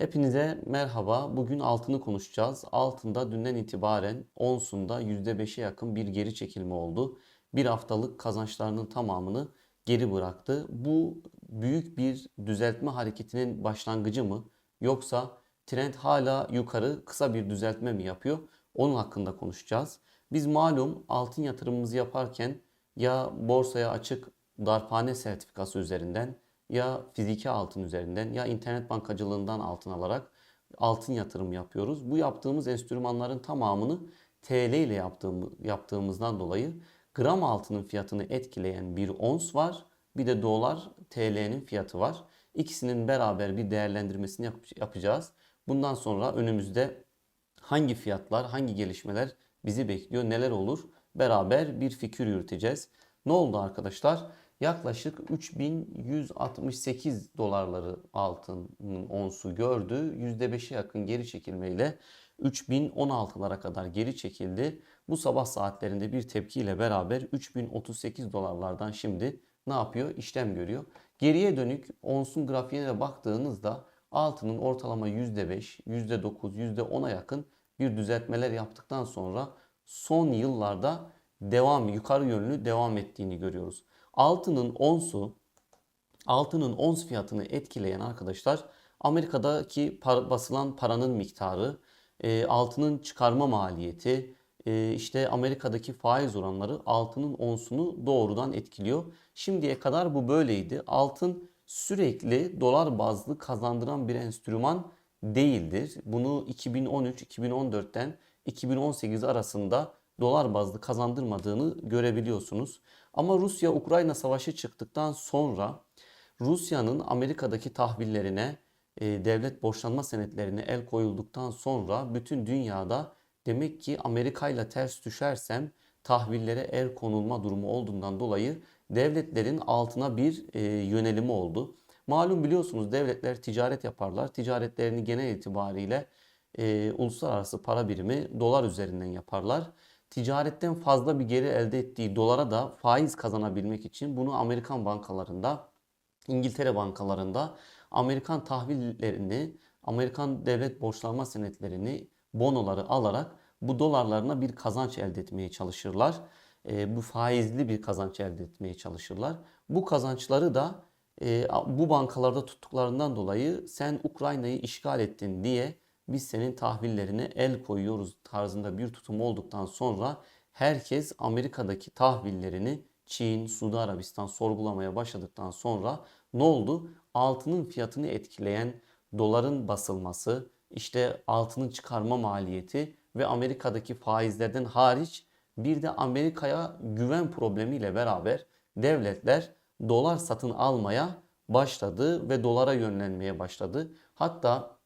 Hepinize merhaba. Bugün altını konuşacağız. Altında dünden itibaren onsunda %5'e yakın bir geri çekilme oldu. Bir haftalık kazançlarının tamamını geri bıraktı. Bu büyük bir düzeltme hareketinin başlangıcı mı? Yoksa trend hala yukarı kısa bir düzeltme mi yapıyor? Onun hakkında konuşacağız. Biz malum altın yatırımımızı yaparken ya borsaya açık darphane sertifikası üzerinden ya fiziki altın üzerinden ya internet bankacılığından altın alarak altın yatırım yapıyoruz. Bu yaptığımız enstrümanların tamamını TL ile yaptığım, yaptığımızdan dolayı gram altının fiyatını etkileyen bir ons var. Bir de dolar TL'nin fiyatı var. İkisinin beraber bir değerlendirmesini yap- yapacağız. Bundan sonra önümüzde hangi fiyatlar, hangi gelişmeler bizi bekliyor, neler olur beraber bir fikir yürüteceğiz. Ne oldu arkadaşlar? Yaklaşık 3168 dolarları altının onsu gördü. %5'e yakın geri çekilmeyle 3016'lara kadar geri çekildi. Bu sabah saatlerinde bir tepkiyle beraber 3038 dolarlardan şimdi ne yapıyor? İşlem görüyor. Geriye dönük onsun grafiğine baktığınızda altının ortalama %5, %9, %10'a yakın bir düzeltmeler yaptıktan sonra son yıllarda devam yukarı yönlü devam ettiğini görüyoruz. Altının onsu altının ons fiyatını etkileyen arkadaşlar Amerika'daki par- basılan paranın miktarı, e, altının çıkarma maliyeti, e, işte Amerika'daki faiz oranları altının onsunu doğrudan etkiliyor. Şimdiye kadar bu böyleydi. Altın sürekli dolar bazlı kazandıran bir enstrüman değildir. Bunu 2013-2014'ten 2018 arasında dolar bazlı kazandırmadığını görebiliyorsunuz. Ama Rusya-Ukrayna savaşı çıktıktan sonra Rusya'nın Amerika'daki tahvillerine, e, devlet borçlanma senetlerine el koyulduktan sonra bütün dünyada demek ki Amerika ile ters düşersem tahvillere el konulma durumu olduğundan dolayı devletlerin altına bir e, yönelimi oldu. Malum biliyorsunuz devletler ticaret yaparlar. Ticaretlerini genel itibariyle e, uluslararası para birimi dolar üzerinden yaparlar. Ticaretten fazla bir geri elde ettiği dolara da faiz kazanabilmek için bunu Amerikan bankalarında, İngiltere bankalarında Amerikan tahvillerini, Amerikan devlet borçlanma senetlerini, bonoları alarak bu dolarlarına bir kazanç elde etmeye çalışırlar. E, bu faizli bir kazanç elde etmeye çalışırlar. Bu kazançları da e, bu bankalarda tuttuklarından dolayı sen Ukrayna'yı işgal ettin diye biz senin tahvillerine el koyuyoruz tarzında bir tutum olduktan sonra herkes Amerika'daki tahvillerini Çin, Suudi Arabistan sorgulamaya başladıktan sonra ne oldu? Altının fiyatını etkileyen doların basılması, işte altının çıkarma maliyeti ve Amerika'daki faizlerden hariç bir de Amerika'ya güven problemiyle beraber devletler dolar satın almaya başladı ve dolara yönlenmeye başladı. Hatta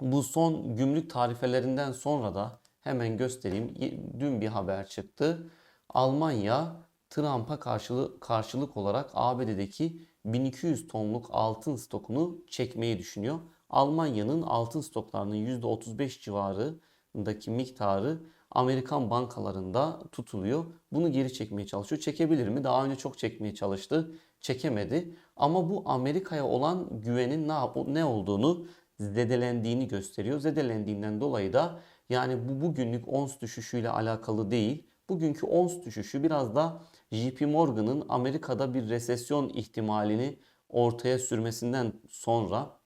bu son gümrük tarifelerinden sonra da hemen göstereyim. Dün bir haber çıktı. Almanya Trump'a karşılık, karşılık olarak ABD'deki 1200 tonluk altın stokunu çekmeyi düşünüyor. Almanya'nın altın stoklarının %35 civarındaki miktarı Amerikan bankalarında tutuluyor. Bunu geri çekmeye çalışıyor. Çekebilir mi? Daha önce çok çekmeye çalıştı. Çekemedi. Ama bu Amerika'ya olan güvenin ne, ne olduğunu zedelendiğini gösteriyor. Zedelendiğinden dolayı da yani bu bugünlük ons düşüşüyle alakalı değil. Bugünkü ons düşüşü biraz da JP Morgan'ın Amerika'da bir resesyon ihtimalini ortaya sürmesinden sonra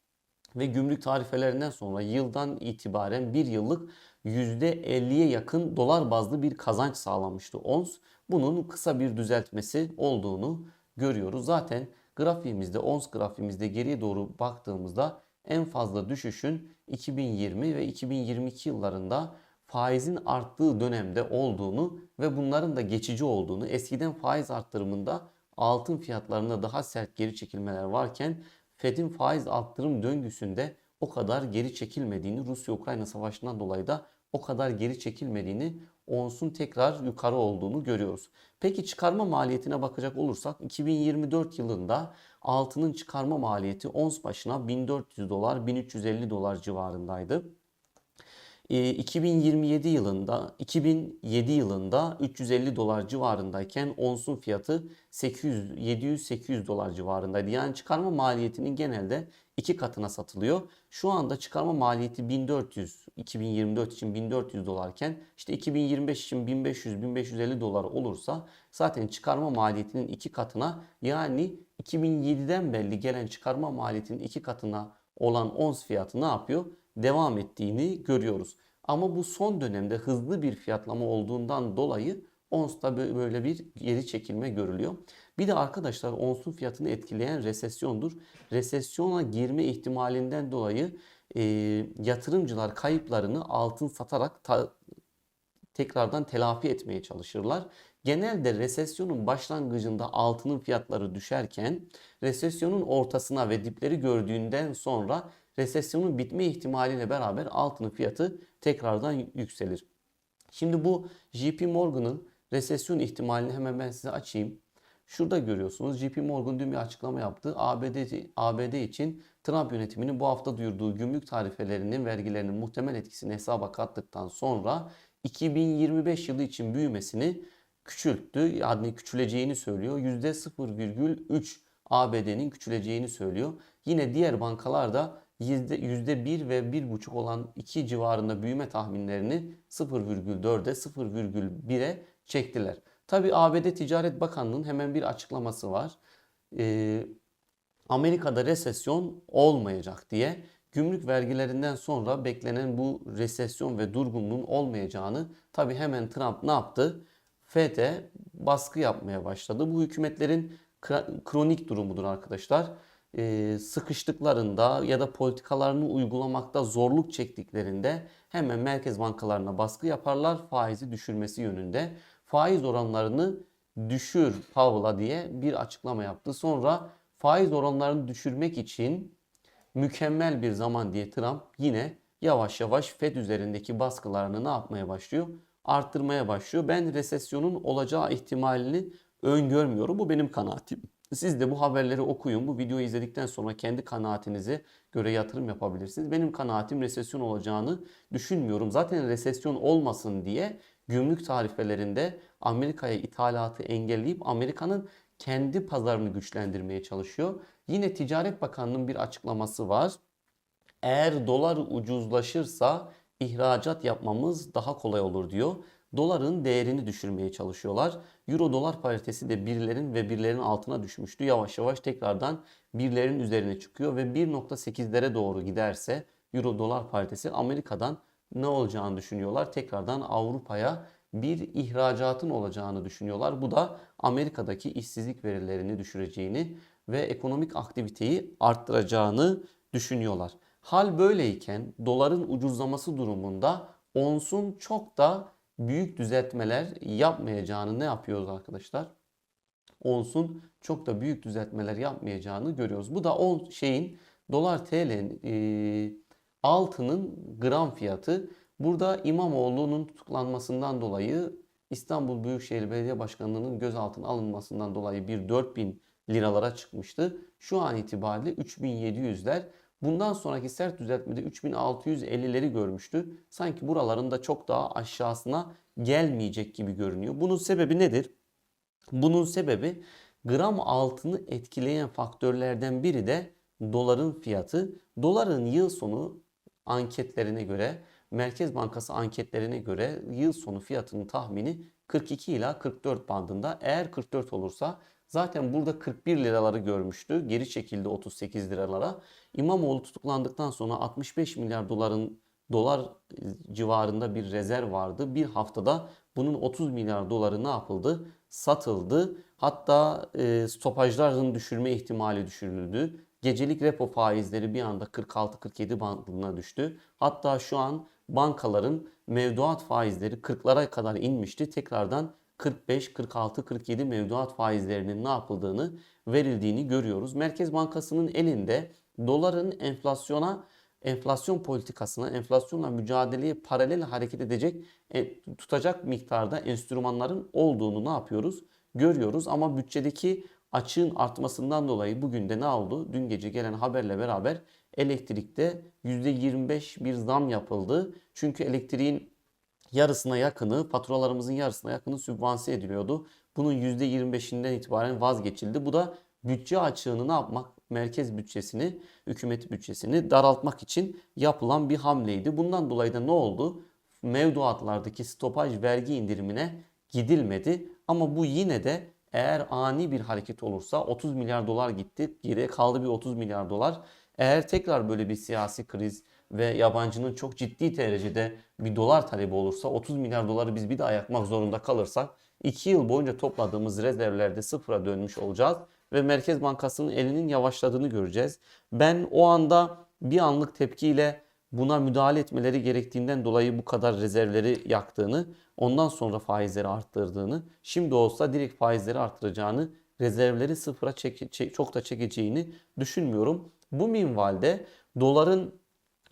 ve gümrük tarifelerinden sonra yıldan itibaren bir yıllık %50'ye yakın dolar bazlı bir kazanç sağlamıştı ons. Bunun kısa bir düzeltmesi olduğunu görüyoruz. Zaten grafiğimizde, ons grafiğimizde geriye doğru baktığımızda en fazla düşüşün 2020 ve 2022 yıllarında faizin arttığı dönemde olduğunu ve bunların da geçici olduğunu, eskiden faiz arttırımında altın fiyatlarında daha sert geri çekilmeler varken Fed'in faiz arttırım döngüsünde o kadar geri çekilmediğini, Rusya-Ukrayna savaşından dolayı da o kadar geri çekilmediğini, onsun tekrar yukarı olduğunu görüyoruz. Peki çıkarma maliyetine bakacak olursak 2024 yılında altının çıkarma maliyeti ons başına 1400 dolar 1350 dolar civarındaydı. 2027 yılında 2007 yılında 350 dolar civarındayken onsun fiyatı 800 700 800 dolar civarındaydı. Yani çıkarma maliyetinin genelde iki katına satılıyor. Şu anda çıkarma maliyeti 1400, 2024 için 1400 dolarken işte 2025 için 1500-1550 dolar olursa zaten çıkarma maliyetinin iki katına yani 2007'den belli gelen çıkarma maliyetinin iki katına olan ons fiyatı ne yapıyor? Devam ettiğini görüyoruz. Ama bu son dönemde hızlı bir fiyatlama olduğundan dolayı onsta böyle bir geri çekilme görülüyor. Bir de arkadaşlar onsun fiyatını etkileyen resesyondur. Resesyona girme ihtimalinden dolayı e, yatırımcılar kayıplarını altın satarak ta, tekrardan telafi etmeye çalışırlar. Genelde resesyonun başlangıcında altının fiyatları düşerken resesyonun ortasına ve dipleri gördüğünden sonra resesyonun bitme ihtimaliyle beraber altının fiyatı tekrardan yükselir. Şimdi bu JP Morgan'ın resesyon ihtimalini hemen ben size açayım. Şurada görüyorsunuz JP Morgan dün bir açıklama yaptı. ABD, ABD için Trump yönetiminin bu hafta duyurduğu gümrük tarifelerinin vergilerinin muhtemel etkisini hesaba kattıktan sonra 2025 yılı için büyümesini küçülttü. Yani küçüleceğini söylüyor. %0,3 ABD'nin küçüleceğini söylüyor. Yine diğer bankalar da %1 ve 1,5 olan 2 civarında büyüme tahminlerini 0,4'e 0,1'e çektiler. Tabi ABD Ticaret Bakanlığı'nın hemen bir açıklaması var. Ee, Amerika'da resesyon olmayacak diye gümrük vergilerinden sonra beklenen bu resesyon ve durgunluğun olmayacağını tabi hemen Trump ne yaptı? FED'e baskı yapmaya başladı. Bu hükümetlerin kronik durumudur arkadaşlar. Ee, sıkıştıklarında ya da politikalarını uygulamakta zorluk çektiklerinde hemen merkez bankalarına baskı yaparlar faizi düşürmesi yönünde. Faiz oranlarını düşür Powell'a diye bir açıklama yaptı. Sonra faiz oranlarını düşürmek için mükemmel bir zaman diye Trump yine yavaş yavaş Fed üzerindeki baskılarını ne yapmaya başlıyor? Arttırmaya başlıyor. Ben resesyonun olacağı ihtimalini öngörmüyorum. Bu benim kanaatim. Siz de bu haberleri okuyun. Bu videoyu izledikten sonra kendi kanaatinize göre yatırım yapabilirsiniz. Benim kanaatim resesyon olacağını düşünmüyorum. Zaten resesyon olmasın diye gümrük tarifelerinde Amerika'ya ithalatı engelleyip Amerika'nın kendi pazarını güçlendirmeye çalışıyor. Yine Ticaret Bakanlığı'nın bir açıklaması var. Eğer dolar ucuzlaşırsa ihracat yapmamız daha kolay olur diyor. Doların değerini düşürmeye çalışıyorlar. Euro dolar paritesi de birlerin ve birlerin altına düşmüştü. Yavaş yavaş tekrardan birlerin üzerine çıkıyor ve 1.8'lere doğru giderse Euro dolar paritesi Amerika'dan ne olacağını düşünüyorlar. Tekrardan Avrupa'ya bir ihracatın olacağını düşünüyorlar. Bu da Amerika'daki işsizlik verilerini düşüreceğini ve ekonomik aktiviteyi arttıracağını düşünüyorlar. Hal böyleyken doların ucuzlaması durumunda onsun çok da büyük düzeltmeler yapmayacağını ne yapıyoruz arkadaşlar? Onsun çok da büyük düzeltmeler yapmayacağını görüyoruz. Bu da on şeyin dolar TL'nin e, altının gram fiyatı. Burada İmamoğlu'nun tutuklanmasından dolayı İstanbul Büyükşehir Belediye Başkanlığı'nın gözaltına alınmasından dolayı bir 4000 liralara çıkmıştı. Şu an itibariyle 3700'ler. Bundan sonraki sert düzeltmede 3650'leri görmüştü. Sanki buralarında çok daha aşağısına gelmeyecek gibi görünüyor. Bunun sebebi nedir? Bunun sebebi gram altını etkileyen faktörlerden biri de doların fiyatı. Doların yıl sonu anketlerine göre, Merkez Bankası anketlerine göre yıl sonu fiyatının tahmini 42 ila 44 bandında. Eğer 44 olursa zaten burada 41 liraları görmüştü. Geri çekildi 38 liralara. İmamoğlu tutuklandıktan sonra 65 milyar doların dolar civarında bir rezerv vardı. Bir haftada bunun 30 milyar doları ne yapıldı? Satıldı. Hatta e, stopajların düşürme ihtimali düşürüldü. Gecelik repo faizleri bir anda 46-47 bandına düştü. Hatta şu an bankaların mevduat faizleri 40'lara kadar inmişti. Tekrardan 45, 46, 47 mevduat faizlerinin ne yapıldığını, verildiğini görüyoruz. Merkez Bankası'nın elinde doların enflasyona enflasyon politikasına, enflasyonla mücadeleye paralel hareket edecek, e, tutacak miktarda enstrümanların olduğunu ne yapıyoruz? Görüyoruz ama bütçedeki açığın artmasından dolayı bugün de ne oldu? Dün gece gelen haberle beraber elektrikte %25 bir zam yapıldı. Çünkü elektriğin yarısına yakını, faturalarımızın yarısına yakını sübvanse ediliyordu. Bunun %25'inden itibaren vazgeçildi. Bu da bütçe açığını ne yapmak merkez bütçesini, hükümet bütçesini daraltmak için yapılan bir hamleydi. Bundan dolayı da ne oldu? Mevduatlardaki stopaj vergi indirimine gidilmedi. Ama bu yine de eğer ani bir hareket olursa 30 milyar dolar gitti. Geriye kaldı bir 30 milyar dolar. Eğer tekrar böyle bir siyasi kriz ve yabancının çok ciddi derecede bir dolar talebi olursa 30 milyar doları biz bir daha yakmak zorunda kalırsak 2 yıl boyunca topladığımız rezervlerde sıfıra dönmüş olacağız ve Merkez Bankası'nın elinin yavaşladığını göreceğiz. Ben o anda bir anlık tepkiyle buna müdahale etmeleri gerektiğinden dolayı bu kadar rezervleri yaktığını, ondan sonra faizleri arttırdığını, şimdi olsa direkt faizleri arttıracağını, rezervleri sıfıra çek, çek- çok da çekeceğini düşünmüyorum. Bu minvalde doların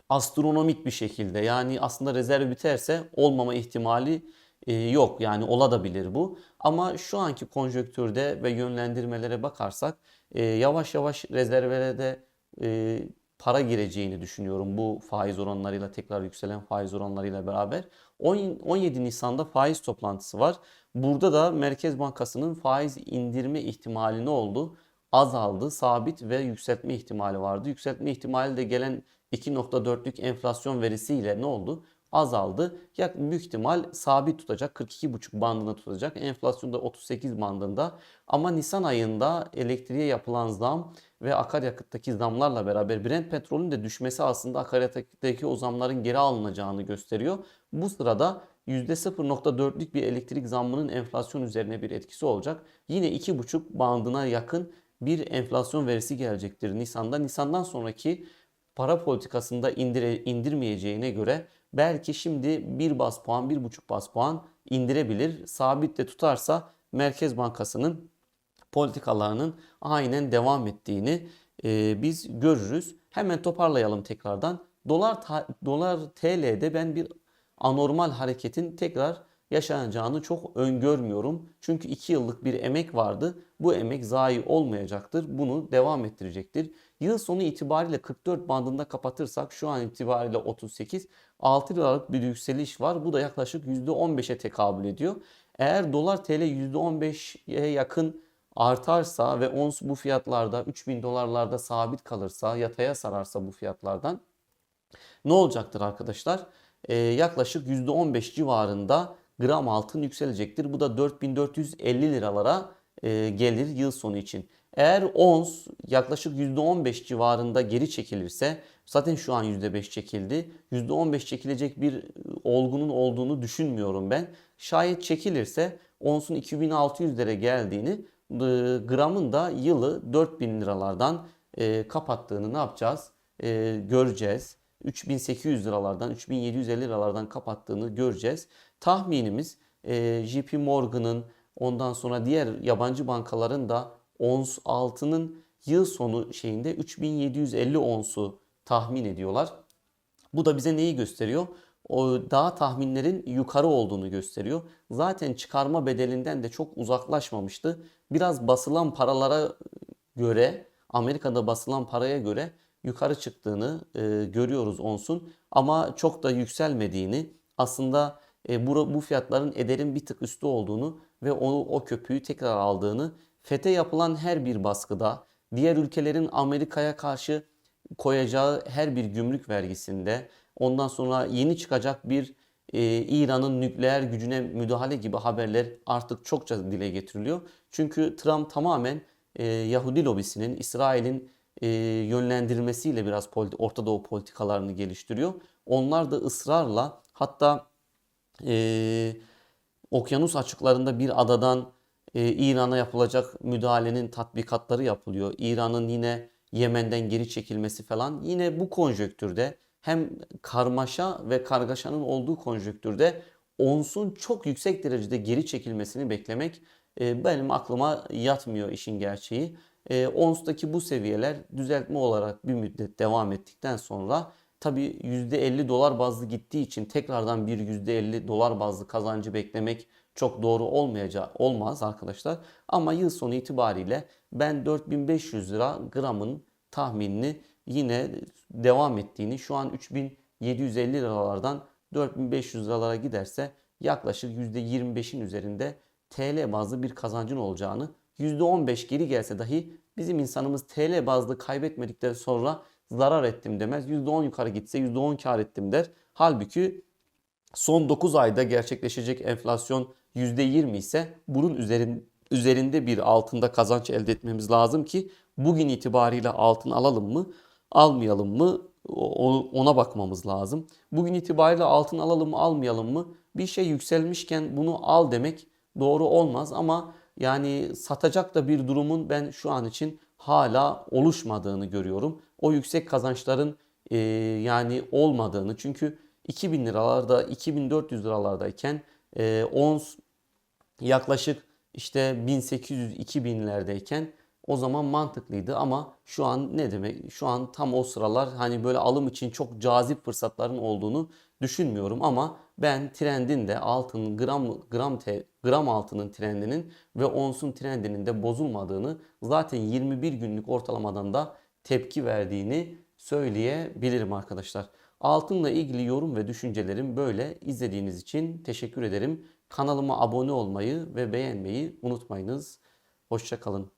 astronomik bir şekilde yani aslında rezerv biterse olmama ihtimali e, yok. Yani olabilir bu. Ama şu anki konjonktürde ve yönlendirmelere bakarsak e, yavaş yavaş rezervlere de e, para gireceğini düşünüyorum bu faiz oranlarıyla tekrar yükselen faiz oranlarıyla beraber. 10 17 Nisan'da faiz toplantısı var. Burada da Merkez Bankası'nın faiz indirme ihtimali ne oldu? Azaldı, sabit ve yükseltme ihtimali vardı. Yükseltme ihtimali de gelen 2.4'lük enflasyon verisiyle ne oldu? Azaldı. Ya büyük ihtimal sabit tutacak. 42.5 bandında tutacak. Enflasyon da 38 bandında. Ama Nisan ayında elektriğe yapılan zam ve akaryakıttaki zamlarla beraber Brent petrolün de düşmesi aslında akaryakıttaki o zamların geri alınacağını gösteriyor. Bu sırada %0.4'lük bir elektrik zammının enflasyon üzerine bir etkisi olacak. Yine 2.5 bandına yakın bir enflasyon verisi gelecektir Nisan'da. Nisan'dan sonraki para politikasında indire, indirmeyeceğine göre belki şimdi bir bas puan, bir buçuk bas puan indirebilir. Sabit de tutarsa Merkez Bankası'nın politikalarının aynen devam ettiğini e, biz görürüz. Hemen toparlayalım tekrardan. Dolar ta- dolar TL'de ben bir anormal hareketin tekrar yaşanacağını çok öngörmüyorum. Çünkü 2 yıllık bir emek vardı. Bu emek zayi olmayacaktır. Bunu devam ettirecektir. Yıl sonu itibariyle 44 bandında kapatırsak şu an itibariyle 38 6 liralık bir yükseliş var. Bu da yaklaşık %15'e tekabül ediyor. Eğer dolar TL %15'e yakın artarsa ve ons bu fiyatlarda 3000 dolarlarda sabit kalırsa yataya sararsa bu fiyatlardan ne olacaktır arkadaşlar? Ee, yaklaşık %15 civarında gram altın yükselecektir. Bu da 4450 liralara e, gelir yıl sonu için. Eğer ons yaklaşık %15 civarında geri çekilirse zaten şu an %5 çekildi. %15 çekilecek bir olgunun olduğunu düşünmüyorum ben. Şayet çekilirse onsun 2600 geldiğini e, gramın da yılı 4000 liralardan e, kapattığını ne yapacağız? E, göreceğiz. 3800 liralardan 3750 liralardan kapattığını göreceğiz. Tahminimiz e, JP Morgan'ın ondan sonra diğer yabancı bankaların da ons altının yıl sonu şeyinde 3750 onsu tahmin ediyorlar. Bu da bize neyi gösteriyor? O daha tahminlerin yukarı olduğunu gösteriyor. Zaten çıkarma bedelinden de çok uzaklaşmamıştı. Biraz basılan paralara göre, Amerika'da basılan paraya göre yukarı çıktığını e, görüyoruz onsun. Ama çok da yükselmediğini, aslında e, bu, bu fiyatların ederin bir tık üstü olduğunu ve onu o köpüğü tekrar aldığını, FET'e yapılan her bir baskıda, diğer ülkelerin Amerika'ya karşı koyacağı her bir gümrük vergisinde, ondan sonra yeni çıkacak bir e, İran'ın nükleer gücüne müdahale gibi haberler artık çokça dile getiriliyor. Çünkü Trump tamamen e, Yahudi lobisinin, İsrail'in e, yönlendirmesiyle biraz Orta Doğu politikalarını geliştiriyor. Onlar da ısrarla hatta e, okyanus açıklarında bir adadan e, İran'a yapılacak müdahalenin tatbikatları yapılıyor. İran'ın yine Yemen'den geri çekilmesi falan yine bu konjöktürde hem karmaşa ve kargaşanın olduğu konjöktürde onsun çok yüksek derecede geri çekilmesini beklemek e, benim aklıma yatmıyor işin gerçeği. E, ONS'taki bu seviyeler düzeltme olarak bir müddet devam ettikten sonra tabi %50 dolar bazlı gittiği için tekrardan bir %50 dolar bazlı kazancı beklemek çok doğru olmayacak olmaz arkadaşlar. Ama yıl sonu itibariyle ben 4500 lira gramın tahminini yine devam ettiğini şu an 3750 liralardan 4500 liralara giderse yaklaşık %25'in üzerinde TL bazlı bir kazancın olacağını %15 geri gelse dahi bizim insanımız TL bazlı kaybetmedikten sonra zarar ettim demez. %10 yukarı gitse %10 kar ettim der. Halbuki son 9 ayda gerçekleşecek enflasyon %20 ise bunun üzerin, üzerinde bir altında kazanç elde etmemiz lazım ki bugün itibariyle altın alalım mı almayalım mı ona bakmamız lazım. Bugün itibariyle altın alalım mı almayalım mı bir şey yükselmişken bunu al demek doğru olmaz ama yani satacak da bir durumun ben şu an için hala oluşmadığını görüyorum. O yüksek kazançların e, yani olmadığını. Çünkü 2000 liralarda 2400 liralardayken e, ons yaklaşık işte 1800-2000'lerdeyken o zaman mantıklıydı. Ama şu an ne demek? Şu an tam o sıralar hani böyle alım için çok cazip fırsatların olduğunu düşünmüyorum. Ama ben trendin de altın gram gram te- gram altının trendinin ve onsun trendinin de bozulmadığını zaten 21 günlük ortalamadan da tepki verdiğini söyleyebilirim arkadaşlar. Altınla ilgili yorum ve düşüncelerim böyle. İzlediğiniz için teşekkür ederim. Kanalıma abone olmayı ve beğenmeyi unutmayınız. Hoşça kalın.